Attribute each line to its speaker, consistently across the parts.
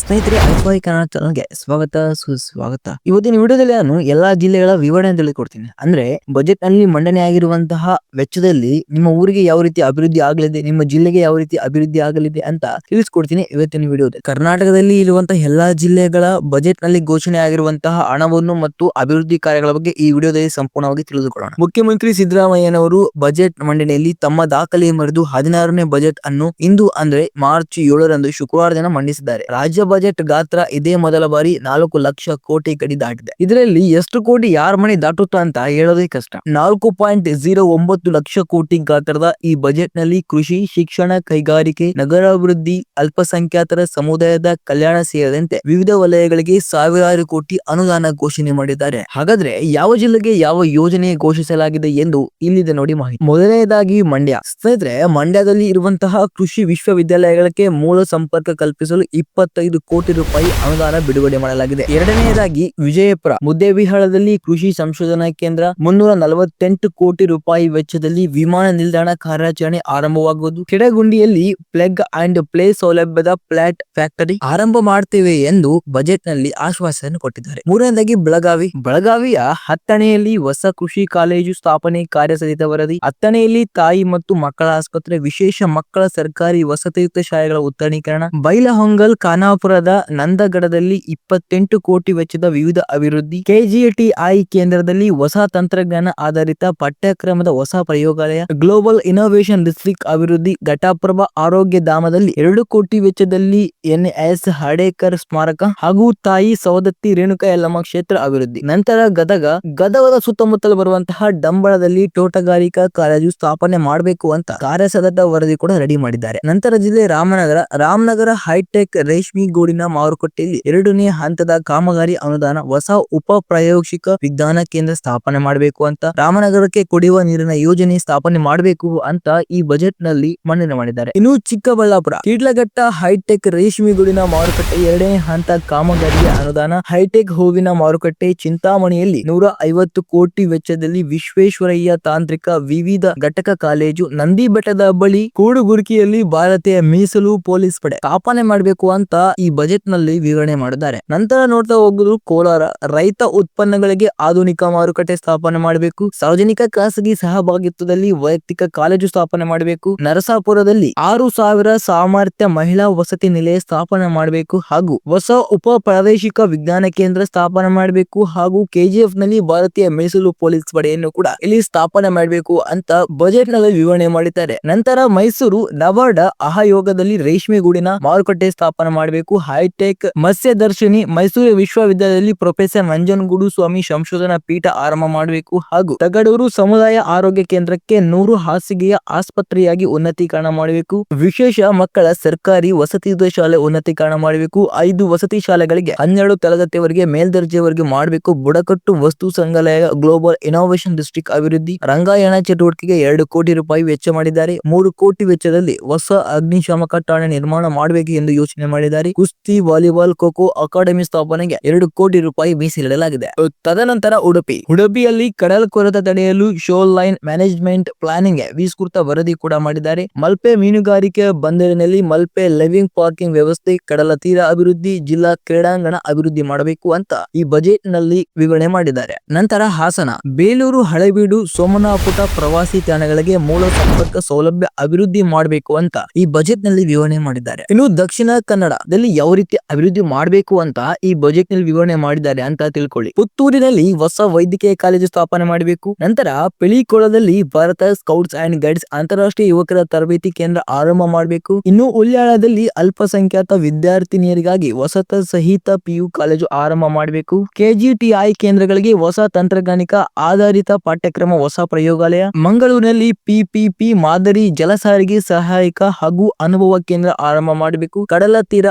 Speaker 1: ಸ್ನೇಹಿತರೆ ಐಫೈ ಕನ್ನಡ ಚಾನಲ್ಗೆ ಸ್ವಾಗತ, ಸುಸ್ವಾಗತ. ಇವತ್ತಿನ ವಿಡಿಯೋದಲ್ಲಿ ನಾನು ಎಲ್ಲಾ ಜಿಲ್ಲೆಗಳ ವಿವರಣೆ ತಿಳಿಕೊಡ್ತೀನಿ ಅಂದ್ರೆ ಬಜೆಟ್ನಲ್ಲಿ ಮಂಡನೆ ಆಗಿರುವಂತಹ ವೆಚ್ಚದಲ್ಲಿ ನಿಮ್ಮ ಊರಿಗೆ ಯಾವ ರೀತಿ ಅಭಿವೃದ್ಧಿ ಆಗಲಿದೆ, ನಿಮ್ಮ ಜಿಲ್ಲೆಗೆ ಯಾವ ರೀತಿ ಅಭಿವೃದ್ಧಿ ಆಗಲಿದೆ ಅಂತ ತಿಳಿಸ್ಕೊಡ್ತೀನಿ ಇವತ್ತಿನ ವಿಡಿಯೋದಲ್ಲಿ. ಕರ್ನಾಟಕದಲ್ಲಿ ಇರುವಂತಹ ಎಲ್ಲಾ ಜಿಲ್ಲೆಗಳ ಬಜೆಟ್ನಲ್ಲಿ ಘೋಷಣೆ ಆಗಿರುವಂತಹ ಹಣವನ್ನು ಮತ್ತು ಅಭಿವೃದ್ಧಿ ಕಾರ್ಯಗಳ ಬಗ್ಗೆ ಈ ವಿಡಿಯೋದಲ್ಲಿ ಸಂಪೂರ್ಣವಾಗಿ ತಿಳಿದುಕೊಳ್ಳೋಣ. ಮುಖ್ಯಮಂತ್ರಿ ಸಿದ್ದರಾಮಯ್ಯನವರು ಬಜೆಟ್ ಮಂಡನೆಯಲ್ಲಿ ತಮ್ಮ ದಾಖಲೆ ಮರೆದು ಹದಿನಾರನೇ ಬಜೆಟ್ ಅನ್ನು ಇಂದು ಅಂದ್ರೆ ಮಾರ್ಚ್ ಏಳರಂದು ಶುಕ್ರವಾರ ದಿನ ಮಂಡಿಸಿದ್ದಾರೆ. ರಾಜ್ಯ ಬಜೆಟ್ ಗಾತ್ರ ಇದೇ ಮೊದಲ ಬಾರಿ ನಾಲ್ಕು ಲಕ್ಷ ಕೋಟಿ ಗಡಿ ದಾಟಿದೆ. ಇದರಲ್ಲಿ ಎಷ್ಟು ಕೋಟಿ ಯಾರ ಮನೆ ದಾಟುತ್ತ ಅಂತ ಹೇಳೋದೇ ಕಷ್ಟ. ನಾಲ್ಕು ಪಾಯಿಂಟ್ ಜೀರೋ ಒಂಬತ್ತು ಲಕ್ಷ ಕೋಟಿ ಗಾತ್ರದ ಈ ಬಜೆಟ್ನಲ್ಲಿ ಕೃಷಿ, ಶಿಕ್ಷಣ, ಕೈಗಾರಿಕೆ, ನಗರಾಭಿವೃದ್ಧಿ, ಅಲ್ಪಸಂಖ್ಯಾತರ ಸಮುದಾಯದ ಕಲ್ಯಾಣ ಸೇರಿದಂತೆ ವಿವಿಧ ವಲಯಗಳಿಗೆ ಸಾವಿರಾರು ಕೋಟಿ ಅನುದಾನ ಘೋಷಣೆ ಮಾಡಿದ್ದಾರೆ. ಹಾಗಾದ್ರೆ ಯಾವ ಜಿಲ್ಲೆಗೆ ಯಾವ ಯೋಜನೆ ಘೋಷಿಸಲಾಗಿದೆ ಎಂದು ಇಲ್ಲಿದೆ ನೋಡಿ ಮಾಹಿತಿ. ಮೊದಲನೇದಾಗಿ ಮಂಡ್ಯ. ಸ್ನೇಹಿತರೆ, ಮಂಡ್ಯದಲ್ಲಿ ಇರುವಂತಹ ಕೃಷಿ ವಿಶ್ವವಿದ್ಯಾಲಯಗಳಿಗೆ ಮೂಲ ಸಂಪರ್ಕ ಕಲ್ಪಿಸಲು ಇಪ್ಪತ್ತೈದು ಕೋಟಿ ರೂಪಾಯಿ ಅನುದಾನ ಬಿಡುಗಡೆ ಮಾಡಲಾಗಿದೆ. ಎರಡನೆಯದಾಗಿ ವಿಜಯಪುರ. ಮುದ್ದೇಬಿಹಾಳದಲ್ಲಿ ಕೃಷಿ ಸಂಶೋಧನಾ ಕೇಂದ್ರ ಮುನ್ನೂರ ನಲವತ್ತೆಂಟು ಕೋಟಿ ರೂಪಾಯಿ ವೆಚ್ಚದಲ್ಲಿ ವಿಮಾನ ನಿಲ್ದಾಣ ಕಾರ್ಯಾಚರಣೆ ಆರಂಭವಾಗುವುದು. ಕೆಡಗುಂಡಿಯಲ್ಲಿ ಪ್ಲಗ್ ಅಂಡ್ ಪ್ಲೇ ಸೌಲಭ್ಯದ ಫ್ಲಾಟ್ ಫ್ಯಾಕ್ಟರಿ ಆರಂಭ ಮಾಡ್ತೇವೆ ಎಂದು ಬಜೆಟ್ನಲ್ಲಿ ಆಶ್ವಾಸನೆ ಕೊಟ್ಟಿದ್ದಾರೆ. ಮೂರನೇದಾಗಿ ಬೆಳಗಾವಿ. ಬೆಳಗಾವಿಯ ಹತ್ತನೆಯಲ್ಲಿ ಹೊಸ ಕೃಷಿ ಕಾಲೇಜು ಸ್ಥಾಪನೆ ಕಾರ್ಯಸಹಿತ ವರದಿ. ಹತ್ತನೆಯಲ್ಲಿ ತಾಯಿ ಮತ್ತು ಮಕ್ಕಳ ಆಸ್ಪತ್ರೆ, ವಿಶೇಷ ಮಕ್ಕಳ ಸರ್ಕಾರಿ ವಸತಿಯುಕ್ತ ಶಾಲೆಗಳ ಉತ್ತರೀಕರಣ. ಬೈಲಹೊಂಗಲ್ ಖಾನಾಪುರದ ನಂದಗಡದಲ್ಲಿ ಇಪ್ಪತ್ತೆಂಟು ಕೋಟಿ ವೆಚ್ಚದ ವಿವಿಧ ಅಭಿವೃದ್ಧಿ ಕೆಜಿಟಿಐ ಕೇಂದ್ರದಲ್ಲಿ ಹೊಸ ತಂತ್ರಜ್ಞಾನ ಆಧಾರಿತ ಪಠ್ಯಕ್ರಮದ ಹೊಸ ಪ್ರಯೋಗಾಲಯ, ಗ್ಲೋಬಲ್ ಇನೋವೇಷನ್ ಡಿಸ್ಟ್ರಿಕ್ಟ್ ಅಭಿವೃದ್ಧಿ, ಘಟಪ್ರಭ ಆರೋಗ್ಯ ಧಾಮದಲ್ಲಿ ಎರಡು ಕೋಟಿ ವೆಚ್ಚದಲ್ಲಿ ಎನ್ಎಸ್ ಹಡೇಕರ್ ಸ್ಮಾರಕ ಹಾಗೂ ತಾಯಿ ಸವದತ್ತಿ ರೇಣುಕಾ ಯಲ್ಲಮ್ಮ ಕ್ಷೇತ್ರ ಅಭಿವೃದ್ಧಿ. ನಂತರ ಗದಗ, ಗದಗದ ಸುತ್ತಮುತ್ತಲು ಬರುವಂತಹ ಡಂಬಳದಲ್ಲಿ ತೋಟಗಾರಿಕಾ ಕಾಲೇಜು ಸ್ಥಾಪನೆ ಮಾಡಬೇಕು ಅಂತ ಕಾರ್ಯಸದತ ವರದಿ ಕೂಡ ರೆಡಿ ಮಾಡಿದ್ದಾರೆ. ನಂತರ ಜಿಲ್ಲೆ ರಾಮನಗರ ರಾಮನಗರ ಹೈಟೆಕ್ ರೇಷ್ಮೆ ಗೂಡಿನ ಮಾರುಕಟ್ಟೆಯಲ್ಲಿ ಎರಡನೇ ಹಂತದ ಕಾಮಗಾರಿ ಅನುದಾನ ಹೊಸ ಉಪ ಪ್ರಾಯೋಗಿಕ ವಿಜ್ಞಾನ ಕೇಂದ್ರ ಸ್ಥಾಪನೆ ಮಾಡಬೇಕು ಅಂತ ರಾಮನಗರಕ್ಕೆ ಕುಡಿಯುವ ನೀರಿನ ಯೋಜನೆ ಸ್ಥಾಪನೆ ಮಾಡಬೇಕು ಅಂತ ಈ ಬಜೆಟ್ನಲ್ಲಿ ಮನ್ನಣೆ ಮಾಡಿದ್ದಾರೆ. ಇನ್ನು ಚಿಕ್ಕಬಳ್ಳಾಪುರ, ಕೀಡ್ಲಘಟ್ಟ ಹೈಟೆಕ್ ರೇಷ್ಮೆಗೂಡಿನ ಮಾರುಕಟ್ಟೆ ಎರಡನೇ ಹಂತ ಕಾಮಗಾರಿಯ ಅನುದಾನ. ಹೈಟೆಕ್ ಹೂವಿನ ಮಾರುಕಟ್ಟೆ ಚಿಂತಾಮಣಿಯಲ್ಲಿ ನೂರ ಐವತ್ತು ಕೋಟಿ ವೆಚ್ಚದಲ್ಲಿ ವಿಶ್ವೇಶ್ವರಯ್ಯ ತಾಂತ್ರಿಕ ವಿವಿಧ ಘಟಕ ಕಾಲೇಜು ನಂದಿ ಬೆಟ್ಟದ ಬಳಿ ಕೂಡುಗುರುಕಿಯಲ್ಲಿ ಭಾರತೀಯ ಮೀಸಲು ಪೊಲೀಸ್ ಪಡೆ ಸ್ಥಾಪನೆ ಮಾಡಬೇಕು ಅಂತ ಬಜೆಟ್ನಲ್ಲಿ ವಿವರಣೆ ಮಾಡಿದ್ದಾರೆ. ನಂತರ ನೋಡ್ತಾ ಹೋಗುದು ಕೋಲಾರ. ರೈತ ಉತ್ಪನ್ನಗಳಿಗೆ ಆಧುನಿಕ ಮಾರುಕಟ್ಟೆ ಸ್ಥಾಪನೆ ಮಾಡಬೇಕು. ಸಾರ್ವಜನಿಕ ಖಾಸಗಿ ಸಹಭಾಗಿತ್ವದಲ್ಲಿ ವೈಯಕ್ತಿಕ ಕಾಲೇಜು ಸ್ಥಾಪನೆ ಮಾಡಬೇಕು. ನರಸಾಪುರದಲ್ಲಿ ಆರು ಸಾವಿರ ಸಾಮರ್ಥ್ಯ ಮಹಿಳಾ ವಸತಿ ನಿಲಯ ಸ್ಥಾಪನೆ ಮಾಡಬೇಕು ಹಾಗೂ ಹೊಸ ಉಪ ಪ್ರಾದೇಶಿಕ ವಿಜ್ಞಾನ ಕೇಂದ್ರ ಸ್ಥಾಪನೆ ಮಾಡಬೇಕು ಹಾಗೂ ಕೆಜಿಎಫ್ನಲ್ಲಿ ಭಾರತೀಯ ಮೈಸೂರು ಪೊಲೀಸ್ ಪಡೆಯನ್ನು ಕೂಡ ಇಲ್ಲಿ ಸ್ಥಾಪನೆ ಮಾಡಬೇಕು ಅಂತ ಬಜೆಟ್ನಲ್ಲಿ ವಿವರಣೆ ಮಾಡಿದ್ದಾರೆ. ನಂತರ ಮೈಸೂರು ನವಾರ್ಡ ಅಹಯೋಗದಲ್ಲಿ ರೇಷ್ಮೆ ಗೂಡಿನ ಮಾರುಕಟ್ಟೆ ಸ್ಥಾಪನೆ ಮಾಡಬೇಕು. ಹೈಟೆಕ್ ಮತ್ಸ್ಯ ದರ್ಶಿನಿ ಮೈಸೂರು ವಿಶ್ವವಿದ್ಯಾಲಯದಲ್ಲಿ ಪ್ರೊಫೆಸರ್ ನಂಜನಗೂಡು ಸ್ವಾಮಿ ಸಂಶೋಧನಾ ಪೀಠ ಆರಂಭ ಮಾಡಬೇಕು. ಹಾಗೂ ತಗಡೂರು ಸಮುದಾಯ ಆರೋಗ್ಯ ಕೇಂದ್ರಕ್ಕೆ ನೂರು ಹಾಸಿಗೆಯ ಆಸ್ಪತ್ರೆಯಾಗಿ ಉನ್ನತೀಕರಣ ಮಾಡಬೇಕು. ವಿಶೇಷ ಮಕ್ಕಳ ಸರ್ಕಾರಿ ವಸತಿ ಶಾಲೆ ಉನ್ನತೀಕರಣ ಮಾಡಬೇಕು. ಐದು ವಸತಿ ಶಾಲೆಗಳಿಗೆ ಹನ್ನೆರಡು ತರಗತಿಯವರೆಗೆ ಮೇಲ್ದರ್ಜೆವರೆಗೆ ಮಾಡಬೇಕು. ಬುಡಕಟ್ಟು ವಸ್ತು ಸಂಗ್ರಹಾಲಯ, ಗ್ಲೋಬಲ್ ಇನೋವೇಷನ್ ಡಿಸ್ಟ್ರಿಕ್ಟ್ ಅಭಿವೃದ್ಧಿ, ರಂಗಾಯಣ ಚಟುವಟಿಕೆಗೆ ಎರಡು ಕೋಟಿ ರೂಪಾಯಿ ವೆಚ್ಚ ಮಾಡಿದ್ದಾರೆ. ಮೂರು ಕೋಟಿ ವೆಚ್ಚದಲ್ಲಿ ಹೊಸ ಅಗ್ನಿಶಾಮಕ ಠಾಣೆ ನಿರ್ಮಾಣ ಮಾಡಬೇಕು ಎಂದು ಯೋಚನೆ ಮಾಡಿದ್ದಾರೆ. ಕುಸ್ತಿ, ವಾಲಿಬಾಲ್, ಖೋಖೋ ಅಕಾಡೆಮಿ ಸ್ಥಾಪನೆಗೆ ಎರಡು ಕೋಟಿ ರೂಪಾಯಿ ಮೀಸಲಿಡಲಾಗಿದೆ ತದನಂತರ ಉಡುಪಿ. ಉಡುಪಿಯಲ್ಲಿ ಕಡಲ್ ಕೊರೆತ ತಡೆಯಲು ಶೋಲ್ ಲೈನ್ ಮ್ಯಾನೇಜ್ಮೆಂಟ್ ಪ್ಲಾನಿಂಗ್ ವಿಸ್ತೃತ ವರದಿ ಕೂಡ ಮಾಡಿದ್ದಾರೆ. ಮಲ್ಪೆ ಮೀನುಗಾರಿಕೆ ಬಂದರಿನಲ್ಲಿ ಮಲ್ಪೆ ಲಿವಿಂಗ್ ಪಾರ್ಕಿಂಗ್ ವ್ಯವಸ್ಥೆ, ಕಡಲ ತೀರ ಅಭಿವೃದ್ಧಿ, ಜಿಲ್ಲಾ ಕ್ರೀಡಾಂಗಣ ಅಭಿವೃದ್ಧಿ ಮಾಡಬೇಕು ಅಂತ ಈ ಬಜೆಟ್ನಲ್ಲಿ ವಿವರಣೆ ಮಾಡಿದ್ದಾರೆ. ನಂತರ ಹಾಸನ. ಬೇಲೂರು ಹಳೆಬೀಡು ಸೋಮನಾಪುಟ ಪ್ರವಾಸಿ ತಾಣಗಳಿಗೆ ಮೂಲ ಸಂಪರ್ಕ ಸೌಲಭ್ಯ ಅಭಿವೃದ್ಧಿ ಮಾಡಬೇಕು ಅಂತ ಈ ಬಜೆಟ್ನಲ್ಲಿ ವಿವರಣೆ ಮಾಡಿದ್ದಾರೆ. ಇನ್ನು ದಕ್ಷಿಣ ಕನ್ನಡದಲ್ಲಿ ಯಾವ ರೀತಿ ಅಭಿವೃದ್ಧಿ ಮಾಡಬೇಕು ಅಂತ ಈ ಬಜೆಟ್ನಲ್ಲಿ ವಿವರಣೆ ಮಾಡಿದ್ದಾರೆ ಅಂತ ತಿಳ್ಕೊಳ್ಳಿ. ಪುತ್ತೂರಿನಲ್ಲಿ ಹೊಸ ವೈದ್ಯಕೀಯ ಕಾಲೇಜು ಸ್ಥಾಪನೆ ಮಾಡಬೇಕು. ನಂತರ ಪಿಳಿಕೊಳದಲ್ಲಿ ಭಾರತ ಸ್ಕೌಟ್ಸ್ ಅಂಡ್ ಗೈಡ್ಸ್ ಅಂತಾರಾಷ್ಟ್ರೀಯ ಯುವಕರ ತರಬೇತಿ ಕೇಂದ್ರ ಆರಂಭ ಮಾಡಬೇಕು. ಇನ್ನು ಉಳ್ಯಾಳದಲ್ಲಿ ಅಲ್ಪಸಂಖ್ಯಾತ ವಿದ್ಯಾರ್ಥಿನಿಯರಿಗಾಗಿ ವಸತ ಸಹಿತ ಪಿಯು ಕಾಲೇಜು ಆರಂಭ ಮಾಡಬೇಕು. ಕೆಜಿಟಿಐ ಕೇಂದ್ರಗಳಿಗೆ ಹೊಸ ತಂತ್ರಜ್ಞಾನಿಕ ಆಧಾರಿತ ಪಾಠ್ಯಕ್ರಮ, ಹೊಸ ಪ್ರಯೋಗಾಲಯ. ಮಂಗಳೂರಿನಲ್ಲಿ ಪಿಪಿಪಿ ಮಾದರಿ ಜಲಸಾರಿಗೆ ಸಹಾಯಕ ಹಾಗೂ ಅನುಭವ ಕೇಂದ್ರ ಆರಂಭ ಮಾಡಬೇಕು. ಕಡಲ ತೀರ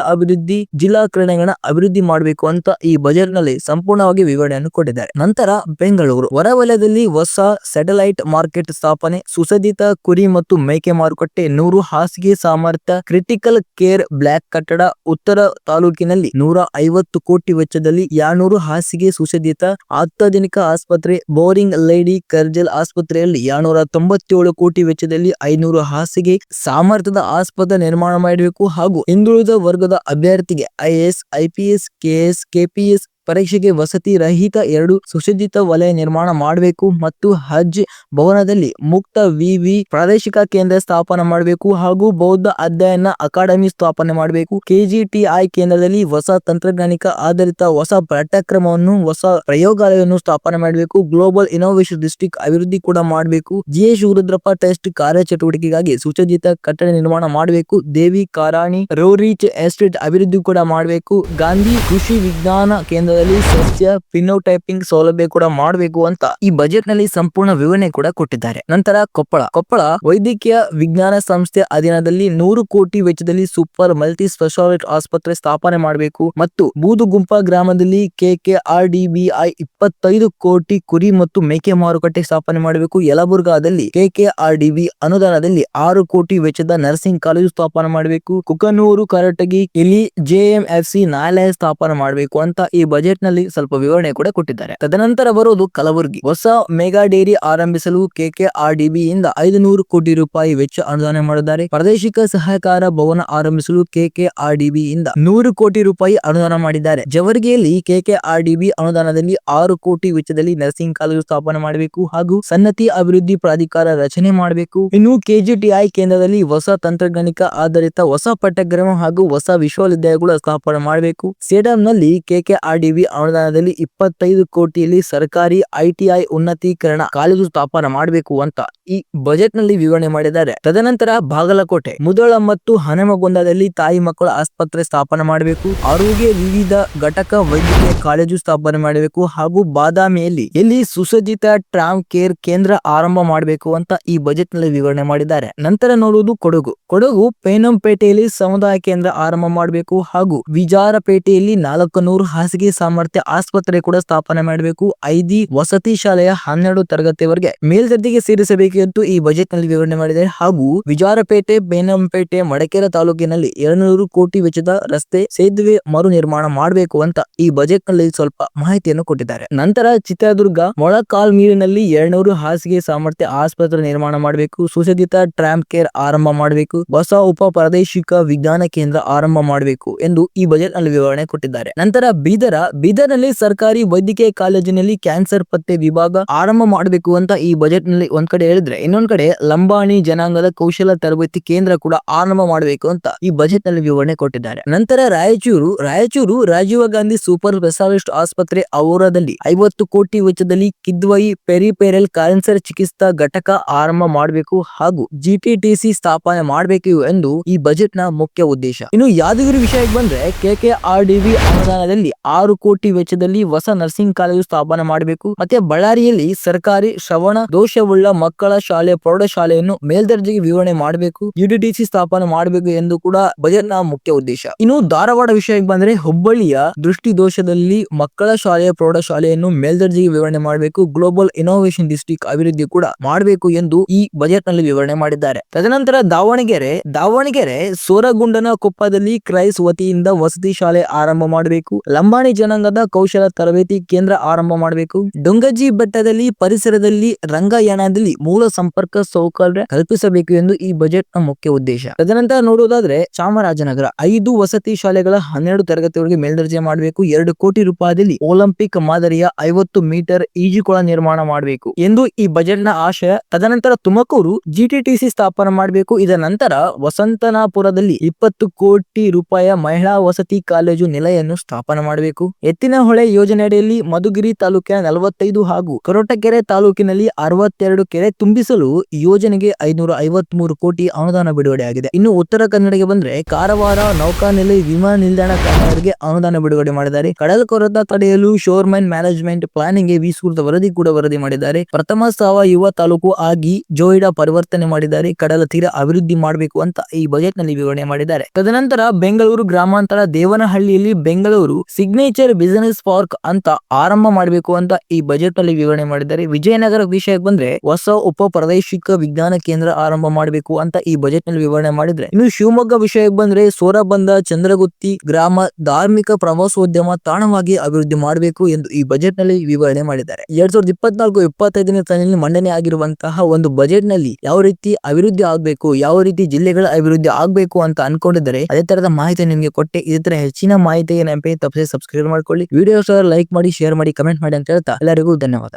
Speaker 1: ಜಿಲ್ಲಾ ಕ್ರೀಡಾಂಗಣ ಅಭಿವೃದ್ಧಿ ಮಾಡಬೇಕು ಅಂತ ಈ ಬಜೆಟ್ನಲ್ಲಿ ಸಂಪೂರ್ಣವಾಗಿ ವಿವರಣೆಯನ್ನು ಕೊಟ್ಟಿದ್ದಾರೆ. ನಂತರ ಬೆಂಗಳೂರು. ಹೊರವಲಯದಲ್ಲಿ ಹೊಸ ಸ್ಯಾಟಲೈಟ್ ಮಾರ್ಕೆಟ್ ಸ್ಥಾಪನೆ, ಸುಸಜ್ಜಿತ ಕುರಿ ಮತ್ತು ಮೇಕೆ ಮಾರುಕಟ್ಟೆ, ನೂರು ಹಾಸಿಗೆ ಸಾಮರ್ಥ್ಯ, ಕ್ರಿಟಿಕಲ್ ಕೇರ್ ಬ್ಲಾಕ್ ಕಟ್ಟಡ, ಉತ್ತರ ತಾಲೂಕಿನಲ್ಲಿ ನೂರ ಐವತ್ತು ಕೋಟಿ ವೆಚ್ಚದಲ್ಲಿ ಯಾನೂರು ಹಾಸಿಗೆ ಸುಸಜ್ಜಿತ ಅತ್ಯಾಧುನಿಕ ಆಸ್ಪತ್ರೆ, ಬೋರಿಂಗ್ ಲೇಡಿ ಕರ್ಜಲ್ ಆಸ್ಪತ್ರೆಯಲ್ಲಿ ಯಾನೂರ ತೊಂಬತ್ತೇಳು ಕೋಟಿ ವೆಚ್ಚದಲ್ಲಿ ಐನೂರು ಹಾಸಿಗೆ ಸಾಮರ್ಥ್ಯದ ಆಸ್ಪತ್ರೆ ನಿರ್ಮಾಣ ಮಾಡಬೇಕು ಹಾಗೂ ಹಿಂದುಳಿದ ವರ್ಗದ ಅಭ್ಯರ್ಥಿಗೆ ಐಎಎಸ್ ಐಪಿಎಸ್ ಪಿ ಕೆಪಿಎಸ್ ಪರೀಕ್ಷೆಗೆ ವಸತಿ ರಹಿತ ಎರಡು ಸುಸಜ್ಜಿತ ವಲಯ ನಿರ್ಮಾಣ ಮಾಡಬೇಕು ಮತ್ತು ಹಜ್ ಭವನದಲ್ಲಿ ಮುಕ್ತ ವಿವಿ ಪ್ರಾದೇಶಿಕ ಕೇಂದ್ರ ಸ್ಥಾಪನೆ ಮಾಡಬೇಕು ಹಾಗೂ ಬೌದ್ಧ ಅಧ್ಯಯನ ಅಕಾಡೆಮಿ ಸ್ಥಾಪನೆ ಮಾಡಬೇಕು. ಕೆಜಿಟಿಐ ಕೇಂದ್ರದಲ್ಲಿ ಹೊಸ ತಂತ್ರಜ್ಞಾನಿಕ ಆಧಾರಿತ ಹೊಸ ಪಠ್ಯಕ್ರಮವನ್ನು, ಹೊಸ ಪ್ರಯೋಗಾಲಯವನ್ನು ಸ್ಥಾಪನೆ ಮಾಡಬೇಕು. ಗ್ಲೋಬಲ್ ಇನೋವೇಷನ್ ಡಿಸ್ಟಿಕ್ ಅಭಿವೃದ್ಧಿ ಕೂಡ ಮಾಡಬೇಕು. ಜಿ ಎಸ್ ಶಿವರುದ್ರಪ್ಪ ಟೆಸ್ಟ್ ಕಾರ್ಯಚಟುವಟಿಕೆಗಾಗಿ ಸುಸಜ್ಜಿತ ಕಟ್ಟಡ ನಿರ್ಮಾಣ ಮಾಡಬೇಕು. ದೇವಿ ಕಾರಾಣಿ ರೋರೀಚ್ ಎಸ್ಟೇಟ್ ಅಭಿವೃದ್ಧಿ ಕೂಡ ಮಾಡಬೇಕು. ಗಾಂಧಿ ಕೃಷಿ ವಿಜ್ಞಾನ ಕೇಂದ್ರದಲ್ಲಿ ಸಸ್ಯ ಪಿನೋಟೈಪಿಂಗ್ ಸೌಲಭ್ಯ ಕೂಡ ಮಾಡಬೇಕು ಅಂತ ಈ ಬಜೆಟ್ನಲ್ಲಿ ಸಂಪೂರ್ಣ ವಿವರಣೆ ಕೂಡ ಕೊಟ್ಟಿದ್ದಾರೆ. ನಂತರ ಕೊಪ್ಪಳ. ಕೊಪ್ಪಳ ವೈದ್ಯಕೀಯ ವಿಜ್ಞಾನ ಸಂಸ್ಥೆ ಅಧೀನದಲ್ಲಿ ನೂರು ಕೋಟಿ ವೆಚ್ಚದಲ್ಲಿ ಸೂಪರ್ ಮಲ್ಟಿ ಸ್ಪೆಷಾಲಿಟಿ ಆಸ್ಪತ್ರೆ ಸ್ಥಾಪನೆ ಮಾಡಬೇಕು ಮತ್ತು ಬೂದುಗುಂಪ ಗ್ರಾಮದಲ್ಲಿ ಕೆಕೆ ಆರ್ ಡಿಬಿಐ ಇಪ್ಪತ್ತೈದು ಕೋಟಿ ಕುರಿ ಮತ್ತು ಮೇಕೆ ಮಾರುಕಟ್ಟೆ ಸ್ಥಾಪನೆ ಮಾಡಬೇಕು. ಯಲಬುರ್ಗಾದಲ್ಲಿ ಕೆಕೆಆರ್ಡಿಬಿ ಅನುದಾನದಲ್ಲಿ ಆರು ಕೋಟಿ ವೆಚ್ಚದ ನರ್ಸಿಂಗ್ ಕಾಲೇಜು ಸ್ಥಾಪನೆ ಮಾಡಬೇಕು. ಕುಕನೂರು, ಕರಟಗಿ ಇಲ್ಲಿ ಜೆಎಂಎಫ್ಸಿ ನ್ಯಾಯಾಲಯ ಸ್ಥಾಪನೆ ಮಾಡಬೇಕು ಅಂತ ಈ ನಲ್ಲಿ ಸ್ವಲ್ಪ ವಿವರಣೆ ಕೂಡ ಕೊಟ್ಟಿದ್ದಾರೆ. ತದನಂತರ ಬರುವುದು ಕಲಬುರಗಿ. ಹೊಸ ಮೆಗಾ ಡೇರಿ ಆರಂಭಿಸಲು ಕೆಕೆಆರ್ಡಿಬಿ ಇಂದ ಐದು ನೂರು ಕೋಟಿ ರೂಪಾಯಿ ವೆಚ್ಚ ಅನುದಾನ ಮಾಡಿದ್ದಾರೆ. ಪ್ರಾದೇಶಿಕ ಸಹಕಾರ ಭವನ ಆರಂಭಿಸಲು ಕೆಕೆಆರ್ಡಿಬಿ ಇಂದ ನೂರು ಕೋಟಿ ರೂಪಾಯಿ ಅನುದಾನ ಮಾಡಿದ್ದಾರೆ. ಜವರ್ಗಿಯಲ್ಲಿ ಡಿಬಿ ಅನುದಾನದಲ್ಲಿ ಆರು ಕೋಟಿ ವೆಚ್ಚದಲ್ಲಿ ನರ್ಸಿಂಗ್ ಕಾಲೇಜು ಸ್ಥಾಪನೆ ಮಾಡಬೇಕು ಹಾಗೂ ಸನ್ನತಿ ಅಭಿವೃದ್ಧಿ ಪ್ರಾಧಿಕಾರ ರಚನೆ ಮಾಡಬೇಕು. ಇನ್ನು ಕೆಜಿಟಿಐ ಕೇಂದ್ರದಲ್ಲಿ ಹೊಸ ತಂತ್ರಜ್ಞಾನಿಕ ಆಧಾರಿತ ಹೊಸ ಪಠ್ಯಕ್ರಮ ಹಾಗೂ ಹೊಸ ವಿಶ್ವವಿದ್ಯಾಲಯಗಳ ಸ್ಥಾಪನೆ ಮಾಡಬೇಕು. ಸೇಡಂನಲ್ಲಿ ಕೆಕೆಆರ್ಡಿಬಿ ಅನುದಾನದಲ್ಲಿ ಇಪ್ಪತ್ತೈದು ಕೋಟಿಯಲ್ಲಿ ಸರ್ಕಾರಿ ಐಟಿಐ ಉನ್ನತೀಕರಣ ಕಾಲೇಜು ಸ್ಥಾಪನೆ ಮಾಡಬೇಕು ಅಂತ ಈ ಬಜೆಟ್ನಲ್ಲಿ ವಿವರಣೆ ಮಾಡಿದ್ದಾರೆ. ತದನಂತರ ಬಾಗಲಕೋಟೆ, ಮುದಳ ಮತ್ತು ಹನಮಗೊಂದದಲ್ಲಿ ತಾಯಿ ಮಕ್ಕಳ ಆಸ್ಪತ್ರೆ ಸ್ಥಾಪನೆ ಮಾಡಬೇಕು. ಆರೋಗ್ಯ ವಿವಿಧ ಘಟಕ ವೈದ್ಯಕೀಯ ಕಾಲೇಜು ಸ್ಥಾಪನೆ ಮಾಡಬೇಕು ಹಾಗೂ ಬಾದಾಮಿಯಲ್ಲಿ ಎಲ್ಲಿ ಸುಸಜ್ಜಿತ ಟ್ರಾಮ್ ಕೇರ್ ಕೇಂದ್ರ ಆರಂಭ ಮಾಡಬೇಕು ಅಂತ ಈ ಬಜೆಟ್ನಲ್ಲಿ ವಿವರಣೆ ಮಾಡಿದ್ದಾರೆ. ನಂತರ ನೋಡುವುದು ಕೊಡಗು. ಕೊಡಗು ಪೇನಂಪೇಟೆಯಲ್ಲಿ ಸಮುದಾಯ ಕೇಂದ್ರ ಆರಂಭ ಮಾಡಬೇಕು ಹಾಗೂ ವಿಜಾರಪೇಟೆಯಲ್ಲಿ ನಾಲ್ಕು ನೂರು ಹಾಸಿಗೆ ಸಾಮರ್ಥ್ಯ ಆಸ್ಪತ್ರೆ ಕೂಡ ಸ್ಥಾಪನೆ ಮಾಡಬೇಕು. ಐದಿ ವಸತಿ ಶಾಲೆಯ ಹನ್ನೆರಡು ತರಗತಿವರೆಗೆ ಮೇಲ್ದರ್ಜೆಗೆ ಸೇರಿಸಬೇಕು ಎಂದು ಈ ಬಜೆಟ್ನಲ್ಲಿ ವಿವರಣೆ ಮಾಡಿದ್ದಾರೆ. ಹಾಗೂ ವಿಜಾರಪೇಟೆ, ಬೇನಂಪೇಟೆ, ಮಡಕೇರ ತಾಲೂಕಿನಲ್ಲಿ ಎರಡ್ನೂರು ಕೋಟಿ ವೆಚ್ಚದ ರಸ್ತೆ ಸೇತುವೆ ಮರು ನಿರ್ಮಾಣ ಮಾಡಬೇಕು ಅಂತ ಈ ಬಜೆಟ್ನಲ್ಲಿ ಸ್ವಲ್ಪ ಮಾಹಿತಿಯನ್ನು ಕೊಟ್ಟಿದ್ದಾರೆ. ನಂತರ ಚಿತ್ರದುರ್ಗ, ಮೊಳಕಾಲ್ಮೀರಿನಲ್ಲಿ ಎರಡ್ನೂರು ಹಾಸಿಗೆ ಸಾಮರ್ಥ್ಯ ಆಸ್ಪತ್ರೆ ನಿರ್ಮಾಣ ಮಾಡಬೇಕು. ಸುಸಜ್ಜಿತ ಟ್ರಾಮ್ ಕೇರ್ ಆರಂಭ ಮಾಡಬೇಕು. ಹೊಸ ಉಪ ಪ್ರಾದೇಶಿಕ ವಿಜ್ಞಾನ ಕೇಂದ್ರ ಆರಂಭ ಮಾಡಬೇಕು ಎಂದು ಈ ಬಜೆಟ್ನಲ್ಲಿ ವಿವರಣೆ ಕೊಟ್ಟಿದ್ದಾರೆ. ನಂತರ ಬೀದರ ಬೀದರ್ನಲ್ಲಿ ಸರ್ಕಾರಿ ವೈದ್ಯಕೀಯ ಕಾಲೇಜಿನಲ್ಲಿ ಕ್ಯಾನ್ಸರ್ ಪತ್ತೆ ವಿಭಾಗ ಆರಂಭ ಮಾಡಬೇಕು ಅಂತ ಈ ಬಜೆಟ್ನಲ್ಲಿ ಒಂದ್ ಕಡೆ ಹೇಳಿದ್ರೆ, ಇನ್ನೊಂದ್ ಕಡೆ ಲಂಬಾಣಿ ಜನಾಂಗದ ಕೌಶಲ ತರಬೇತಿ ಕೇಂದ್ರ ಕೂಡ ಆರಂಭ ಮಾಡಬೇಕು ಅಂತ ಈ ಬಜೆಟ್ನಲ್ಲಿ ವಿವರಣೆ ಕೊಟ್ಟಿದ್ದಾರೆ. ನಂತರ ರಾಯಚೂರು ರಾಯಚೂರು ರಾಜೀವ್ ಗಾಂಧಿ ಸೂಪರ್ ಸ್ಪೆಷಾಲಿಸ್ಟ್ ಆಸ್ಪತ್ರೆ ಔರಾದಲ್ಲಿ ಐವತ್ತು ಕೋಟಿ ವೆಚ್ಚದಲ್ಲಿ ಕಿದ್ವಯಿ ಪೆರಿಪೆರಲ್ ಕ್ಯಾನ್ಸರ್ ಚಿಕಿತ್ಸಾ ಘಟಕ ಆರಂಭ ಮಾಡಬೇಕು ಹಾಗೂ ಜಿಟಿಟಿಸಿ ಸ್ಥಾಪನೆ ಮಾಡಬೇಕು ಎಂದು ಈ ಬಜೆಟ್ನ ಮುಖ್ಯ ಉದ್ದೇಶ. ಇನ್ನು ಯಾದಗಿರಿ ವಿಷಯಕ್ಕೆ ಬಂದ್ರೆ ಕೆಕೆಆರ್ಡಿಬಿ ಅನುದಾನದಲ್ಲಿ ಆರು ಕೋಟಿ ವೆಚ್ಚದಲ್ಲಿ ಹೊಸ ನರ್ಸಿಂಗ್ ಕಾಲೇಜು ಸ್ಥಾಪನೆ ಮಾಡಬೇಕು. ಮತ್ತೆ ಬಳ್ಳಾರಿಯಲ್ಲಿ ಸರ್ಕಾರಿ ಶ್ರವಣ ದೋಷವುಳ್ಳ ಮಕ್ಕಳ ಶಾಲೆ, ಪ್ರೌಢಶಾಲೆಯನ್ನು ಮೇಲ್ದರ್ಜೆಗೆ ವಿವರಣೆ ಮಾಡಬೇಕು ಯುಡಿಡಿಸಿ ಸ್ಥಾಪನೆ ಮಾಡಬೇಕು ಎಂದು ಕೂಡ ಬಜೆಟ್ನ ಮುಖ್ಯ ಉದ್ದೇಶ. ಇನ್ನು ಧಾರವಾಡ ವಿಷಯಕ್ಕೆ ಬಂದ್ರೆ ಹುಬ್ಬಳ್ಳಿಯ ದೃಷ್ಟಿ ದೋಷದಲ್ಲಿ ಮಕ್ಕಳ ಶಾಲೆಯ ಪ್ರೌಢಶಾಲೆಯನ್ನು ಮೇಲ್ದರ್ಜೆಗೆ ವಿವರಣೆ ಮಾಡಬೇಕು ಗ್ಲೋಬಲ್ ಇನೋವೇಷನ್ ಡಿಸ್ಟಿಕ್ ಅಭಿವೃದ್ಧಿ ಕೂಡ ಮಾಡಬೇಕು ಎಂದು ಈ ಬಜೆಟ್ನಲ್ಲಿ ವಿವರಣೆ ಮಾಡಿದ್ದಾರೆ. ತದನಂತರ ದಾವಣಗೆರೆ ದಾವಣಗೆರೆ ಸೋರಗುಂಡನ ಕೊಪ್ಪದಲ್ಲಿ ಕ್ರೈಸ್ ವತಿಯಿಂದ ವಸತಿ ಶಾಲೆ ಆರಂಭ ಮಾಡಬೇಕು. ಲಂಬಾಣಿ ಜನಾಂಗದ ಕೌಶಲ ತರಬೇತಿ ಕೇಂದ್ರ ಆರಂಭ ಮಾಡಬೇಕು. ಡೊಂಗಜಿ ಬೆಟ್ಟದಲ್ಲಿ, ಪರಿಸರದಲ್ಲಿ, ರಂಗಯಾನದಲ್ಲಿ ಮೂಲ ಸಂಪರ್ಕ ಸೌಕರ್ಯ ಕಲ್ಪಿಸಬೇಕು ಎಂದು ಈ ಬಜೆಟ್ನ ಮುಖ್ಯ ಉದ್ದೇಶ. ತದನಂತರ ನೋಡುವುದಾದ್ರೆ, ಚಾಮರಾಜನಗರ ಐದು ವಸತಿ ಶಾಲೆಗಳ ಹನ್ನೆರಡು ತರಗತಿವರೆಗೆ ಮೇಲ್ದರ್ಜೆ ಮಾಡಬೇಕು. ಎರಡು ಕೋಟಿ ರೂಪಾಯಿದಲ್ಲಿ ಒಲಿಂಪಿಕ್ ಮಾದರಿಯ ಐವತ್ತು ಮೀಟರ್ ಈಜುಕೊಳ ನಿರ್ಮಾಣ ಮಾಡಬೇಕು ಎಂದು ಈ ಬಜೆಟ್ನ ಆಶಯ. ತದನಂತರ ತುಮಕೂರು ಜಿಟಿಟಿಸಿ ಸ್ಥಾಪನೆ ಮಾಡಬೇಕು. ಇದರ ನಂತರ ವಸಂತನಾಪುರದಲ್ಲಿ ಇಪ್ಪತ್ತು ಕೋಟಿ ರೂಪಾಯಿ ಮಹಿಳಾ ವಸತಿ ಕಾಲೇಜು ನೆಲೆಯನ್ನು ಸ್ಥಾಪನೆ ಮಾಡಬೇಕು. ಎತ್ತಿನಹೊಳೆ ಯೋಜನೆಯಡಿಯಲ್ಲಿ ಮಧುಗಿರಿ ತಾಲೂಕಿನ ನಲವತ್ತೈದು ಹಾಗೂ ಕೊರಟಗೆರೆ ತಾಲೂಕಿನಲ್ಲಿ ಅರವತ್ತೆರಡು ಕೆರೆ ತುಂಬಿಸಲು ಯೋಜನೆಗೆ ಐನೂರ ಐವತ್ ಮೂರು ಕೋಟಿ ಅನುದಾನ ಬಿಡುಗಡೆಯಾಗಿದೆ ಇನ್ನು ಉತ್ತರ ಕನ್ನಡಕ್ಕೆ ಬಂದ್ರೆ ಕಾರವಾರ, ನೌಕಾನೆಲೆ, ವಿಮಾನ ನಿಲ್ದಾಣ ಕಾಮಗಾರಿಗೆ ಅನುದಾನ ಬಿಡುಗಡೆ ಮಾಡಿದ್ದಾರೆ. ಕಡಲ ಕೊರತ ತಡೆಯಲು ಶೋರ್ಮನ್ ಮ್ಯಾನೇಜ್ಮೆಂಟ್ ಪ್ಲಾನಿಂಗ್ಗೆ ವಿಸ್ತೃತ ವರದಿ ಕೂಡ ವರದಿ ಮಾಡಿದ್ದಾರೆ. ಪ್ರಥಮ ಸಾವಯವ ತಾಲೂಕು ಆಗಿ ಜೋಯಿಡಾ ಪರಿವರ್ತನೆ ಮಾಡಿದ್ದಾರೆ. ಕಡಲ ತೀರ ಅಭಿವೃದ್ಧಿ ಮಾಡಬೇಕು ಅಂತ ಈ ಬಜೆಟ್ನಲ್ಲಿ ವಿವರಣೆ ಮಾಡಿದ್ದಾರೆ. ತದನಂತರ ಬೆಂಗಳೂರು ಗ್ರಾಮಾಂತರ ದೇವನಹಳ್ಳಿಯಲ್ಲಿ ಬೆಂಗಳೂರು ಸಿಗ್ನೇಚರ್ ಬಿಸಿನೆಸ್ ಪಾರ್ಕ್ ಅಂತ ಆರಂಭ ಮಾಡಬೇಕು ಅಂತ ಈ ಬಜೆಟ್ನಲ್ಲಿ ವಿವರಣೆ ಮಾಡಿದ್ದಾರೆ. ವಿಜಯನಗರ ವಿಷಯಕ್ಕೆ ಬಂದ್ರೆ ಹೊಸ ಉಪ ಪ್ರಾದೇಶಿಕ ವಿಜ್ಞಾನ ಕೇಂದ್ರ ಆರಂಭ ಮಾಡಬೇಕು ಅಂತ ಈ ಬಜೆಟ್ನಲ್ಲಿ ವಿವರಣೆ ಮಾಡಿದ್ರೆ, ಇನ್ನು ಶಿವಮೊಗ್ಗ ವಿಷಯಕ್ಕೆ ಬಂದ್ರೆ ಸೋರಬಂದ, ಚಂದ್ರಗುತ್ತಿ ಗ್ರಾಮ ಧಾರ್ಮಿಕ ಪ್ರವಾಸೋದ್ಯಮ ತಾಣವಾಗಿ ಅಭಿವೃದ್ಧಿ ಮಾಡಬೇಕು ಎಂದು ಈ ಬಜೆಟ್ನಲ್ಲಿ ವಿವರಣೆ ಮಾಡಿದ್ದಾರೆ. ಎರಡ್ ಸಾವಿರದ ಇಪ್ಪತ್ನಾಲ್ಕು ಇಪ್ಪತ್ತೈದನೇ ಸಾಲಿನಲ್ಲಿ ಮಂಡನೆ ಆಗಿರುವಂತಹ ಒಂದು ಬಜೆಟ್ನಲ್ಲಿ ಯಾವ ರೀತಿ ಅಭಿವೃದ್ಧಿ ಆಗಬೇಕು, ಯಾವ ರೀತಿ ಜಿಲ್ಲೆಗಳ ಅಭಿವೃದ್ಧಿ ಆಗಬೇಕು ಅಂತ ಅನ್ಕೊಂಡಿದ್ದಾರೆ, ಅದೇ ತರದ ಮಾಹಿತಿ ನಿಮಗೆ ಕೊಟ್ಟೆ. ಇದೇ ತರ ಹೆಚ್ಚಿನ ಮಾಹಿತಿಗೆ ನೆನಪಿ ತಪ್ಪದೆ ಸಬ್ಸ್ಕ್ರೈಬ್ ಮಾಡ್ಕೊಳ್ಳಿ. ವಿಡಿಯೋ ಲೈಕ್ ಮಾಡಿ ಶೇರ್ ಮಾಡಿ ಕಮೆಂಟ್ ಮಾಡಿ ಅಂತ ಹೇಳ್ತಾ ಎಲ್ಲರಿಗೂ ಧನ್ಯವಾದ.